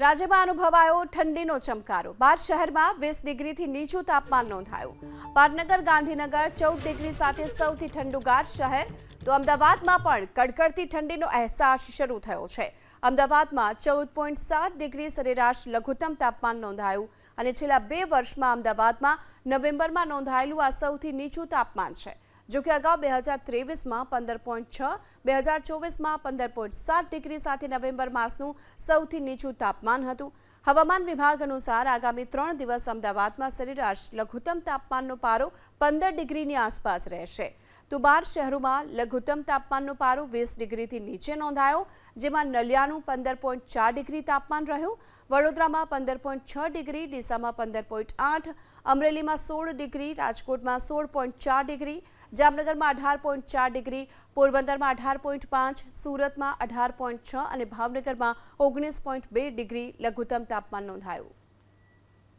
રાજ્યમાં અનુભવાયો ઠંડીનો ચમકારો. બાર શહેરમાં વીસ ડિગ્રીથી નીચું તાપમાન નોંધાયું. પાટનગર, ગાંધીનગર ચૌદ ડિગ્રી સાથે સૌથી ઠંડુગાર શહેર. તો અમદાવાદમાં પણ કડકડતી ઠંડીનો અહેસાસ શરૂ થયો છે. અમદાવાદમાં ચૌદ પોઈન્ટ સાત ડિગ્રી સરેરાશ લઘુત્તમ તાપમાન નોંધાયું અને છેલ્લા બે વર્ષમાં અમદાવાદમાં નવેમ્બરમાં નોંધાયેલું આ સૌથી નીચું તાપમાન છે. જો કે અગાઉ બે હજાર ત્રેવીસમાં પંદર પોઈન્ટ છ, બે હજાર ચોવીસમાં પંદર પોઈન્ટ સાત ડિગ્રી સાથે નવેમ્બર માસનું સૌથી નીચું તાપમાન હતું. હવામાન વિભાગ અનુસાર આગામી ત્રણ દિવસ અમદાવાદમાં સરેરાશ લઘુત્તમ તાપમાનનો પારો પંદર ડિગ્રીની આસપાસ રહેશે. તો બાર શહેરોમાં લઘુત્તમ તાપમાનનો પારો વીસ ડિગ્રીથી નીચે નોંધાયો, જેમાં નલિયાનું પંદર પોઈન્ટ ચાર ડિગ્રી તાપમાન રહ્યું, વડોદરામાં પંદર પોઈન્ટ છ ડિગ્રી, ડીસામાં પંદર પોઈન્ટ આઠ, અમરેલીમાં સોળ ડિગ્રી, રાજકોટમાં સોળ પોઈન્ટ ચાર ડિગ્રી, જામનગરમાં અઢાર પોઈન્ટ ચાર ડિગ્રી, પોરબંદરમાં અઢાર પોઈન્ટ પાંચ, સુરતમાં અઢાર પોઈન્ટ છ અને ભાવનગરમાં ઓગણીસ પોઈન્ટ બે ડિગ્રી લઘુત્તમ તાપમાન નોંધાયું.